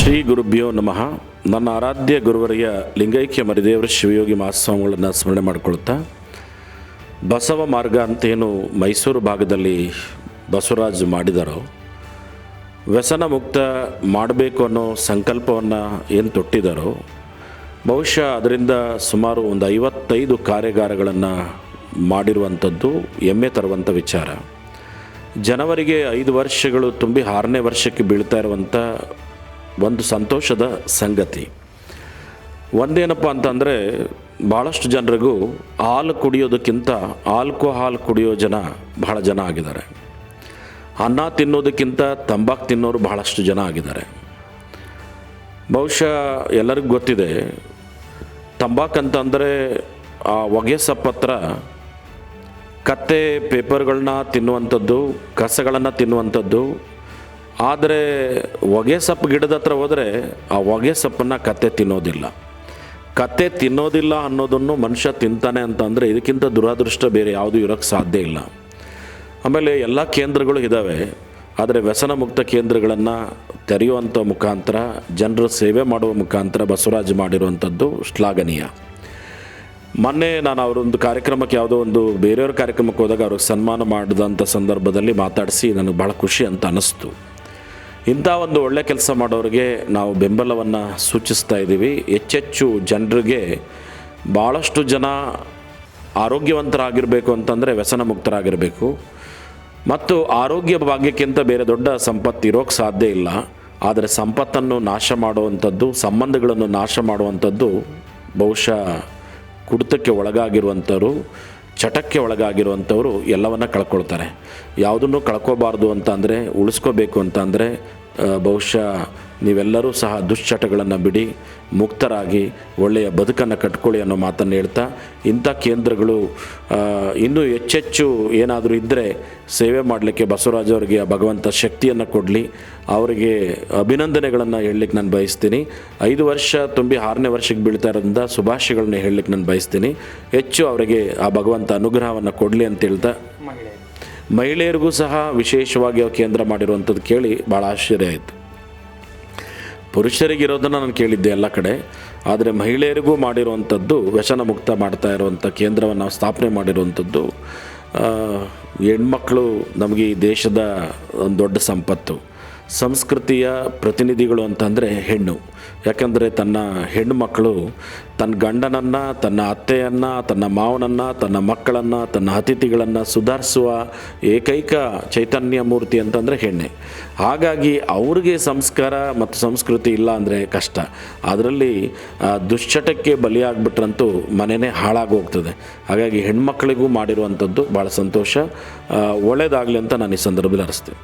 ಶ್ರೀ ಗುರುಭ್ಯೋ ನಮಃ. ನನ್ನ ಆರಾಧ್ಯ ಗುರುವರಿಯ ಲಿಂಗೈಕ್ಯ ಮರಿದೇವರ ಶಿವಯೋಗಿ ಮಹಾಸ್ವಾಮಿಗಳನ್ನು ಸ್ಮರಣೆ ಮಾಡಿಕೊಳ್ತಾ, ಬಸವ ಮಾರ್ಗ ಅಂತೇನು ಮೈಸೂರು ಭಾಗದಲ್ಲಿ ಬಸವರಾಜ್ ಮಾಡಿದಾರೋ, ವ್ಯಸನ ಮುಕ್ತ ಮಾಡಬೇಕು ಅನ್ನೋ ಸಂಕಲ್ಪವನ್ನು ಏನು ತೊಟ್ಟಿದ್ದಾರೋ ಬಹುಶಃ ಅದರಿಂದ ಸುಮಾರು ಒಂದು ಐವತ್ತೈದು ಕಾರ್ಯಾಗಾರಗಳನ್ನು ಮಾಡಿರುವಂಥದ್ದು ಹೆಮ್ಮೆ ತರುವಂಥ ವಿಚಾರ. ಜನವರಿಗೆ ಐದು ವರ್ಷಗಳು ತುಂಬಿ ಆರನೇ ವರ್ಷಕ್ಕೆ ಬೀಳ್ತಾ ಇರುವಂಥ ಒಂದು ಸಂತೋಷದ ಸಂಗತಿ. ಒಂದೇನಪ್ಪ ಅಂತಂದರೆ ಭಾಳಷ್ಟು ಜನರಿಗೂ ಹಾಲು ಕುಡಿಯೋದಕ್ಕಿಂತ ಆಲ್ಕೋಹಾಲ್ ಕುಡಿಯೋ ಜನ ಬಹಳ ಜನ ಆಗಿದ್ದಾರೆ. ಅನ್ನ ತಿನ್ನೋದಕ್ಕಿಂತ ತಂಬಾಕು ತಿನ್ನೋರು ಬಹಳಷ್ಟು ಜನ ಆಗಿದ್ದಾರೆ. ಬಹುಶಃ ಎಲ್ಲರಿಗೂ ಗೊತ್ತಿದೆ, ತಂಬಾಕು ಅಂತಂದರೆ ಆ ಹೊಗೆ ಸಪ್ಪತ್ರ ಕತ್ತೆ ಪೇಪರ್ಗಳನ್ನ ತಿನ್ನುವಂಥದ್ದು, ಕಸಗಳನ್ನು ತಿನ್ನುವಂಥದ್ದು ಆದರೆ ಹೊಗೆ ಸೊಪ್ಪು ಗಿಡದ ಹತ್ರ ಹೋದರೆ ಆ ಹೊಗೆ ಕತ್ತೆ ತಿನ್ನೋದಿಲ್ಲ. ಕತ್ತೆ ತಿನ್ನೋದಿಲ್ಲ ಅನ್ನೋದನ್ನು ಮನುಷ್ಯ ತಿಂತಾನೆ ಅಂತಂದರೆ ಇದಕ್ಕಿಂತ ದುರಾದೃಷ್ಟ ಬೇರೆ ಯಾವುದೂ ಇರೋಕ್ಕೆ ಸಾಧ್ಯ ಇಲ್ಲ. ಆಮೇಲೆ ಎಲ್ಲ ಕೇಂದ್ರಗಳು ಇದ್ದಾವೆ ಆದರೆ ವ್ಯಸನ ಮುಕ್ತ ಕೇಂದ್ರಗಳನ್ನು ತೆರೆಯುವಂಥ ಮುಖಾಂತರ, ಜನರ ಸೇವೆ ಮಾಡುವ ಮುಖಾಂತರ ಬಸವರಾಜ್ ಮಾಡಿರುವಂಥದ್ದು ಶ್ಲಾಘನೀಯ. ಮೊನ್ನೆ ನಾನು ಅವರೊಂದು ಕಾರ್ಯಕ್ರಮಕ್ಕೆ ಯಾವುದೋ ಒಂದು ಬೇರೆಯವ್ರ ಕಾರ್ಯಕ್ರಮಕ್ಕೆ ಹೋದಾಗ ಅವ್ರಿಗೆ ಸನ್ಮಾನ ಮಾಡಿದಂಥ ಸಂದರ್ಭದಲ್ಲಿ ಮಾತಾಡಿಸಿ ನನಗೆ ಭಾಳ ಖುಷಿ ಅಂತ ಅನ್ನಿಸ್ತು. ಇಂಥ ಒಂದು ಒಳ್ಳೆ ಕೆಲಸ ಮಾಡೋರಿಗೆ ನಾವು ಬೆಂಬಲವನ್ನು ಸೂಚಿಸ್ತಾ ಇದ್ದೀವಿ. ಹೆಚ್ಚೆಚ್ಚು ಜನರಿಗೆ ಭಾಳಷ್ಟು ಜನ ಆರೋಗ್ಯವಂತರಾಗಿರಬೇಕು ಅಂತಂದರೆ ವ್ಯಸನ ಮುಕ್ತರಾಗಿರಬೇಕು ಮತ್ತು ಆರೋಗ್ಯ ಭಾಗ್ಯಕ್ಕಿಂತ ಬೇರೆ ದೊಡ್ಡ ಸಂಪತ್ತು ಇರೋಕ್ಕೆ ಸಾಧ್ಯ ಇಲ್ಲ. ಆದರೆ ಸಂಪತ್ತನ್ನು ನಾಶ ಮಾಡುವಂಥದ್ದು, ಸಂಬಂಧಗಳನ್ನು ನಾಶ ಮಾಡುವಂಥದ್ದು ಬಹುಶಃ ಕುಡಿತಕ್ಕೆ ಒಳಗಾಗಿರುವಂಥವ್ರು ಚಟಕ್ಕೆ ಒಳಗಾಗಿರುವಂಥವರು ಎಲ್ಲವನ್ನ ಕಳ್ಕೊಳ್ತಾರೆ. ಯಾವುದನ್ನು ಕಳ್ಕೋಬಾರ್ದು ಅಂತ ಅಂದರೆ ಉಳಿಸ್ಕೋಬೇಕು ಅಂತ ಅಂದರೆ ಬಹುಶಃ ನೀವೆಲ್ಲರೂ ಸಹ ದುಶ್ಚಟಗಳನ್ನು ಬಿಡಿ, ಮುಕ್ತರಾಗಿ, ಒಳ್ಳೆಯ ಬದುಕನ್ನು ಕಟ್ಕೊಳ್ಳಿ ಅನ್ನೋ ಮಾತನ್ನು ಹೇಳ್ತಾ, ಇಂಥ ಕೇಂದ್ರಗಳು ಇನ್ನೂ ಹೆಚ್ಚೆಚ್ಚು ಏನಾದರೂ ಇದ್ದರೆ ಸೇವೆ ಮಾಡಲಿಕ್ಕೆ ಬಸವರಾಜ್ ಅವರಿಗೆ ಭಗವಂತ ಶಕ್ತಿಯನ್ನು ಕೊಡಲಿ. ಅವರಿಗೆ ಅಭಿನಂದನೆಗಳನ್ನು ಹೇಳಲಿಕ್ಕೆ ನಾನು ಬಯಸ್ತೀನಿ. ಐದು ವರ್ಷ ತುಂಬಿ ಆರನೇ ವರ್ಷಕ್ಕೆ ಬೀಳ್ತಾ ಇರೋದ್ರಿಂದ ಶುಭಾಶಯಗಳನ್ನ ಹೇಳಲಿಕ್ಕೆ ನಾನು ಬಯಸ್ತೀನಿ. ಹೆಚ್ಚು ಅವರಿಗೆ ಆ ಭಗವಂತ ಅನುಗ್ರಹವನ್ನು ಕೊಡಲಿ ಅಂತ ಹೇಳ್ತಾ. ಮಹಿಳೆಯರಿಗೂ ಸಹ ವಿಶೇಷವಾಗಿ ಅವ್ರು ಕೇಂದ್ರ ಮಾಡಿರುವಂಥದ್ದು ಕೇಳಿ ಭಾಳ ಆಶ್ಚರ್ಯ ಆಯಿತು. ಪುರುಷರಿಗಿರೋದನ್ನು ನಾನು ಕೇಳಿದ್ದೆ ಎಲ್ಲ ಕಡೆ, ಆದರೆ ಮಹಿಳೆಯರಿಗೂ ಮಾಡಿರುವಂಥದ್ದು ವ್ಯಸನ ಮುಕ್ತ ಮಾಡ್ತಾ ಇರುವಂಥ ಕೇಂದ್ರವನ್ನು ನಾವು ಸ್ಥಾಪನೆ ಮಾಡಿರುವಂಥದ್ದು ಹೆಣ್ಮಕ್ಳು ನಮಗೆ ಈ ದೇಶದ ಒಂದು ದೊಡ್ಡ ಸಂಪತ್ತು. ಸಂಸ್ಕೃತಿಯ ಪ್ರತಿನಿಧಿಗಳು ಅಂತಂದರೆ ಹೆಣ್ಣು. ಯಾಕಂದರೆ ತನ್ನ ಹೆಣ್ಣು ಮಕ್ಕಳು ತನ್ನ ಗಂಡನನ್ನು, ತನ್ನ ಅತ್ತೆಯನ್ನು, ತನ್ನ ಮಾವನನ್ನು, ತನ್ನ ಮಕ್ಕಳನ್ನು, ತನ್ನ ಅತಿಥಿಗಳನ್ನು ಸುಧಾರಿಸುವ ಏಕೈಕ ಚೈತನ್ಯ ಮೂರ್ತಿ ಅಂತಂದರೆ ಹೆಣ್ಣೆ. ಹಾಗಾಗಿ ಅವ್ರಿಗೆ ಸಂಸ್ಕಾರ ಮತ್ತು ಸಂಸ್ಕೃತಿ ಇಲ್ಲ ಅಂದರೆ ಕಷ್ಟ. ಅದರಲ್ಲಿ ದುಶ್ಚಟಕ್ಕೆ ಬಲಿಯಾಗ್ಬಿಟ್ರಂತೂ ಮನೆಯೇ ಹಾಳಾಗಿ ಹೋಗ್ತದೆ ಹಾಗಾಗಿ ಹೆಣ್ಮಕ್ಳಿಗೂ ಮಾಡಿರುವಂಥದ್ದು ಭಾಳ ಸಂತೋಷ. ಒಳ್ಳೆಯದಾಗಲಿ ಅಂತ ನಾನು ಈ ಸಂದರ್ಭದಲ್ಲಿ ಹರಿಸ್ತೀನಿ